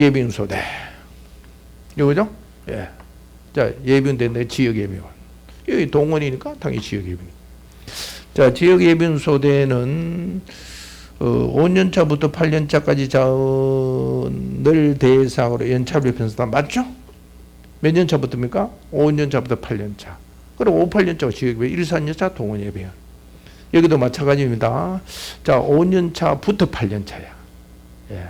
예비군 소대. 이거죠? 예. 자, 예비군대인데 지역 예비군. 여기 동원이니까 당연히 지역 예비군. 자, 지역 예비군 소대는 어, 5년차부터 8년차까지 자원을 대상으로 연차별 편성다. 맞죠? 몇 년차부터입니까? 5년차부터 8년차. 그리고 5, 8년차가 지역 예비군, 1, 4년차 동원 예비군. 여기도 마찬가지입니다. 자, 5년차부터 8년차야. 예.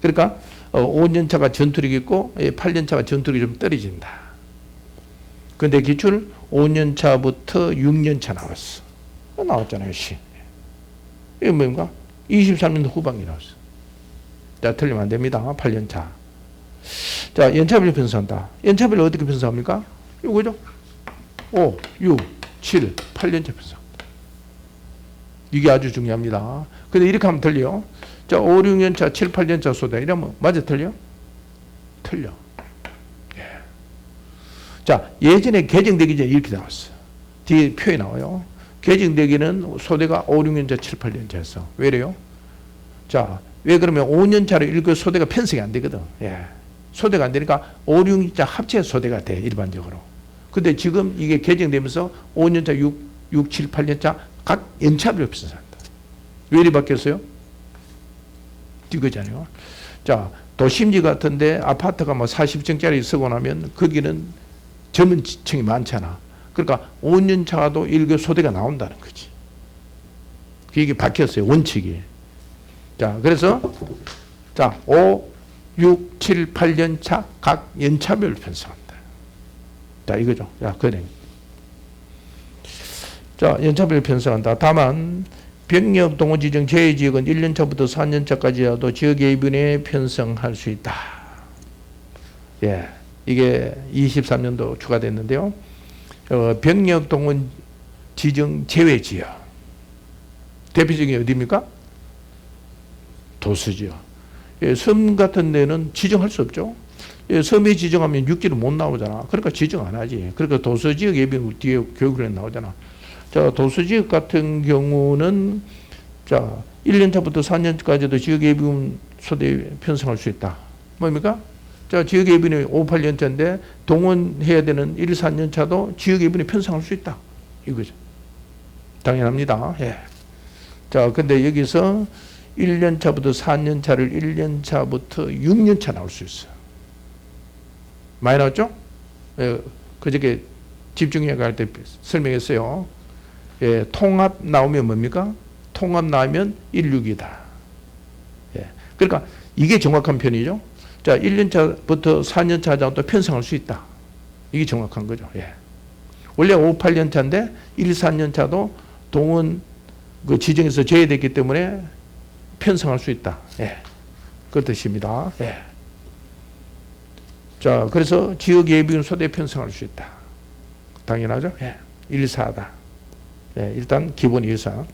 그러니까 어, 5년차가 전투력이 있고 8년차가 전투력이 좀 떨어진다. 근데 기출 5년차부터 6년차 나왔어. 어, 나왔잖아요, 시. 이게 뭡니까? 23년 후반기 나왔어. 자, 틀리면 안 됩니다. 8년차. 자, 연차별 편성한다. 연차별 어떻게 편성합니까? 이거죠? 5, 6, 7, 8년차 편성. 이게 아주 중요합니다. 근데 이렇게 하면 틀려. 자, 5, 6년 차, 7, 8년 차 소다. 이러면 맞아 틀려? 틀려. 예. 자, 예전에 개정되기 전에 이렇게 나왔어. 뒤에 표에 나와요. 개정되기는 소대가 5, 6년 차, 7, 8년 차였어. 왜래요? 자, 왜 그러면 5년 차로 읽고 소대가 편성이 안 되거든. 예. 소대가 안 되니까 5, 6년 차 합체 소대가 돼, 일반적으로. 근데 지금 이게 개정되면서 5년 차, 6, 6 7, 8년 차 각 연차별로 편성한다. 왜 이리 바뀌었어요? 이거잖아요. 자, 도심지 같은데 아파트가 뭐 40층짜리 쓰고 나면 거기는 전문층이 많잖아. 그러니까 5년 차도 1교 소대가 나온다는 거지. 이게 바뀌었어요. 원칙이. 자, 그래서 자, 5, 6, 7, 8년 차 각 연차별 편성한다. 자, 이거죠. 자, 그래. 자, 연차별 편성한다. 다만 병력 동호 지정 제외 지역은 1년차부터 4년차까지라도 지역 예비군에 편성할 수 있다. 예. 이게 23년도 추가됐는데요. 어, 병력 동원 지정 제외 지역. 대표적인 어디입니까? 도수지요. 예, 섬 같은 데는 지정할 수 없죠. 예, 섬에 지정하면 육지로 못 나오잖아. 그러니까 지정 안 하지. 그러니까 도서지역 예비군 뒤에 교육에 나오잖아. 자, 도서지역 같은 경우는 자, 1년차부터 4년까지도 지역 예비군 소대 편성할 수 있다. 뭡니까? 자, 지역 예비군이 5, 8년차인데 동원해야 되는 1, 4년차도 지역 예비군이 편성할 수 있다. 이거죠. 당연합니다. 예. 자, 근데 여기서 1년차부터 4년차를 1년차부터 6년차 나올 수 있어. 많이 나왔죠? 예, 그저께 집중력 할때 설명했어요. 예, 통합 나오면 뭡니까? 통합 나오면 16이다. 예. 그러니까 이게 정확한 편이죠. 자, 1년차부터 4년차 자도 편성할 수 있다. 이게 정확한 거죠. 예. 원래 5, 8년차인데 1, 4년차도 동원 그 지정에서 제외됐기 때문에 편성할 수 있다. 예. 그 뜻입니다. 예. 자, 그래서 지역 예비군 소대 편성할 수 있다. 당연하죠? 예. 1, 4다. 예, 일단 기본 1, 4.